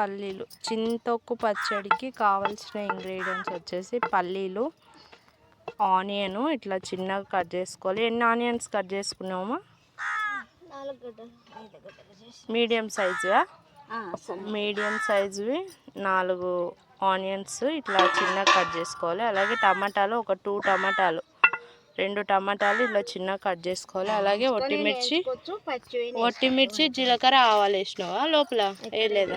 పల్లీలు. చింతొక్కు పచ్చడికి కావాల్సిన ఇంగ్రీడియంట్స్ వచ్చేసి పల్లీలు ఆనియన్ ఇట్లా చిన్నగా కట్ చేసుకోవాలి. ఎన్ని ఆనియన్స్ కట్ చేసుకున్నామా మీడియం సైజువా మీడియం సైజువి నాలుగు ఆనియన్స్ ఇట్లా చిన్నగా కట్ చేసుకోవాలి. అలాగే టమాటాలు ఒక టూ టమాటాలు. రెండు టమాటాలు ఇట్లా చిన్నగా కట్ చేసుకోవాలి. అలాగే ఒట్టిమిర్చి ఒట్టిమిర్చి జీలకర్ర ఆవాలు వేసినావా లోపల? వేయలేదు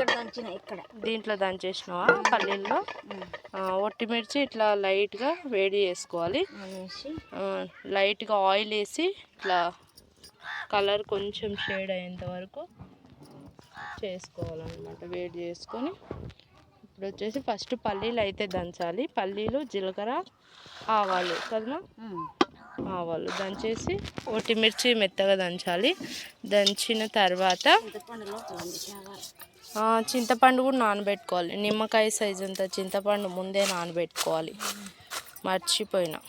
దీంట్లో దంచేసినావా పల్లీల్లో? ఒట్టిమిర్చి ఇట్లా లైట్గా వేడి చేసుకోవాలి. లైట్గా ఆయిల్ వేసి ఇట్లా కలర్ కొంచెం షేడ్ అయ్యేంత వరకు చేసుకోవాలన్నమాట. వేడి చేసుకొని ఇప్పుడు వచ్చేసి ఫస్ట్ పల్లీలు అయితే దంచాలి. పల్లీలు జీలకర్ర ఆవాలు కదమ్మా ఆవాలు దంచేసి ఒట్టిమిర్చి మెత్తగా దంచాలి. దంచిన తర్వాత చింతపండు కూడా నానబెట్టుకోవాలి. నిమ్మకాయ సైజ్ అంత చింతపండు ముందే నానబెట్టుకోవాలి. మర్చిపోయినా.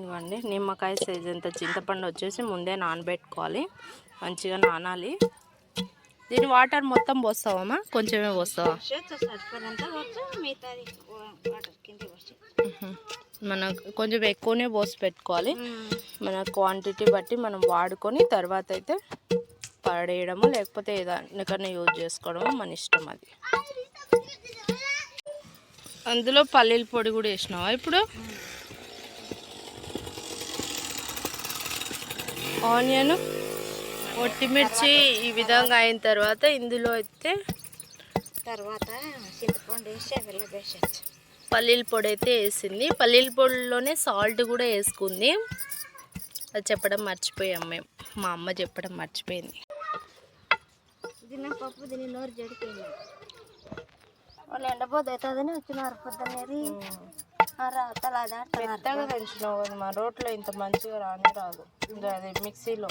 ఇవ్వండి నిమ్మకాయ సైజ్ అంత చింతపండు వచ్చేసి ముందే నానబెట్టుకోవాలి. మంచిగా నానాలి. దీని వాటర్ మొత్తం పోస్తావమ్మా కొంచెమే పోస్తావా? మనం మనకు కొంచెం ఎక్కువనే పోసి పెట్టుకోవాలి. మన క్వాంటిటీ బట్టి మనం వాడుకొని తర్వాత అయితే పడేయడము లేకపోతే ఏదానికన్నా యూజ్ చేసుకోవడము మన ఇష్టం అది. అందులో పల్లీల పొడి కూడా వేసినావా ఇప్పుడు? ఆనియన్ ఒట్టిమిర్చి ఈ విధంగా అయిన తర్వాత ఇందులో అయితే తర్వాత చింతపండు వేసి వెళ్ళబేసచ్చు పల్లీల పొడి అయితే వేసింది. పల్లీల పొడిలోనే సాల్ట్ కూడా వేసుకుంది. అది చెప్పడం మర్చిపోయాం మేము. మా అమ్మ చెప్పడం మర్చిపోయింది. పప్పు దీని నోరు జడిపోయింది. వాళ్ళు ఎండపోతే అవుతుందని వచ్చినారు దాడుతున్నారు మెత్తగా మా రోట్లో ఇంత మంచిగా రానే రాదు. అది మిక్సీలో.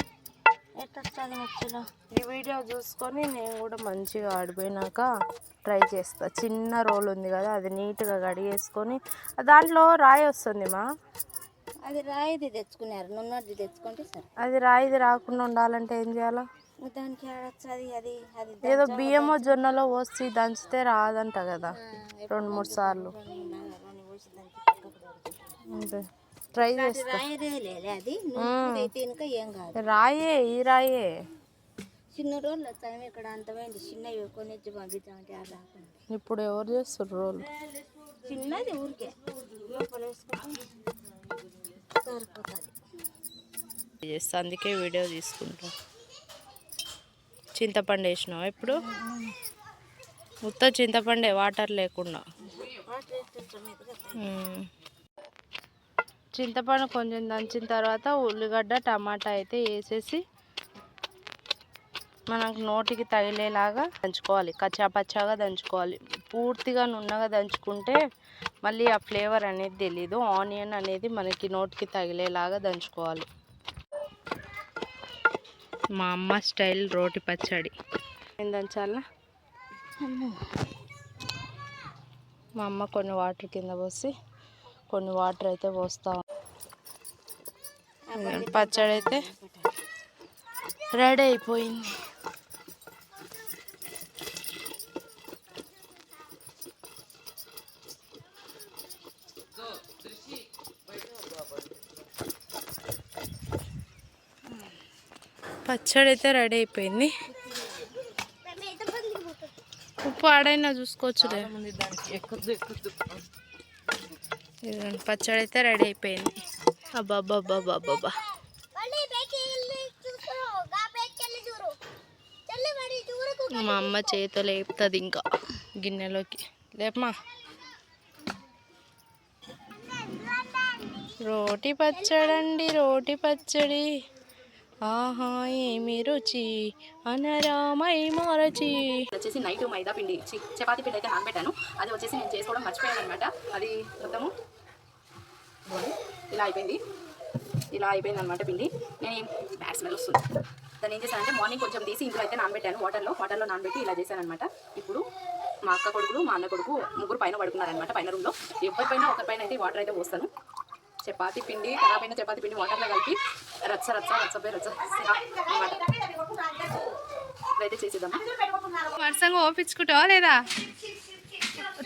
ఎట్లా వస్తుంది మిక్సీలో ఈ వీడియో చూసుకొని నేను కూడా మంచిగా ఆడిపోయినాక ట్రై చేస్తా. చిన్న రోల్ ఉంది కదా అది నీట్గా కడిగేసుకొని దాంట్లో రాయి వస్తుంది మా. అది రాయిది తెచ్చుకున్నారు నున్నది తెచ్చుకుంటే సరే. అది రాయిది రాకుండా ఉండాలంటే ఏం చేయాలా? దానికి ఆడొచ్చది అది అది ఏదో బియ్యమో జొన్నలో పోసి దంచితే రాదంట కదా రెండు మూడు సార్లు. అంతే. ట్రై చేస్తా. అది ఇంకా ఏం కాదు. రాయే ఈ రాయే. చిన్న రోజులు వచ్చాము ఇక్కడ అంతమైంది. చిన్నవి కొనిచ్చి పంపించామంటే రాకుండా. ఇప్పుడు ఎవరు చేస్తారు రోల్? చిన్నది ఊరికే. సరిపోతుంది. చేస్తా అందుకే వీడియో తీసుకుంటా. చింతపండు వేసినావా ఇప్పుడు? ఉత్త చింతపండే వాటర్ లేకుండా వాటర్ వేస్తే కొంచెం మెత్తగా మ్మ్. చింతపండు కొంచెం దంచిన తర్వాత ఉల్లిగడ్డ టమాటా అయితే వేసేసి మనకు నోటికి తగిలేలాగా దంచుకోవాలి. కచ్చా పచ్చాగా దంచుకోవాలి. పూర్తిగా నున్నగా దంచుకుంటే మళ్ళీ ఆ ఫ్లేవర్ అనేది తెలీదు. ఆనియన్ అనేది మనకి నోటికి తగిలేలాగా దంచుకోవాలి. మా అమ్మ స్టైల్ రోటి పచ్చడి. ఏం దంచాలా? మా అమ్మ కొన్ని వాటర్ కింద పోసి కొన్ని వాటర్ అయితే పోస్తా పచ్చడి అయితే రెడీ అయిపోయింది పచ్చడి అయితే రెడీ అయిపోయింది ఉప్పు ఆడైనా చూసుకోవచ్చులే పచ్చడి అయితే రెడీ అయిపోయింది అబ్బాబ్బాబ్బాబ్బాబ్బా మా అమ్మ చేతితో లేపుతుంది ఇంకా గిన్నెలోకి. లేపమా? రోటి పచ్చడండి రోటి పచ్చడి. ఆహా ఏమి రుచి? అనరామై మరచి. వచ్చేసి నైట్ మైదా పిండి. చి- చపాతీ పిండి అయితే నానబెట్టాను. అది వచ్చేసి నేను చేసుకోవడం మర్చిపోయాను అనమాట అది మొత్తము ఇలా అయిపోయింది. ఇలా అయిపోయింది అనమాట పిండి. నేను బ్యాడ్ స్మెల్ వస్తుంది. దాన్ని ఏం చేశానంటే మార్నింగ్ కొంచెం తీసి ఇంట్లో అయితే నానబెట్టాను. వాటర్లో వాటర్లో నానబెట్టి ఇలా చేశానమాట అనమాట ఇప్పుడు మా అక్క కొడుకులు మా అన్న కొడుకు ముగ్గురు పైన పడుకున్నారనమాట పైన రూమ్లో ఎవరిపైన ఒకరిపైన అయితే వాటర్ అయితే పోస్తాను. చపాతి పిండి ఖరాబ్ అయిన పిండి వాటర్లో కలిపి రచ్చ రచ్చ రచ్చపై రచ్చ అనమాట ఇప్పుడైతే చేసేద్దామా? వరుసంగా ఓపించుకుంటావా లేదా?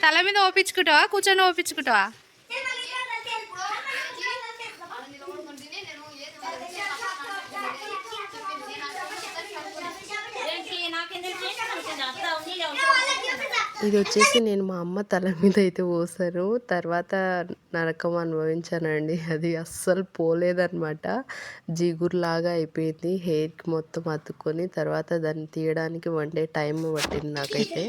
తల మీద ఓపించుకుంటావా? కూర్చొని ఓపించుకుంటావా? ఇది వచ్చేసి నేను మా అమ్మ తల మీద అయితే పోసాను తర్వాత నరకం అనుభవించానండి. అది అస్సలు పోలేదనమాట జిగురులాగా అయిపోయింది. హెయిర్కి మొత్తం అతుక్కొని తర్వాత దాన్ని తీయడానికి వన్ డే టైం పట్టింది నాకైతే.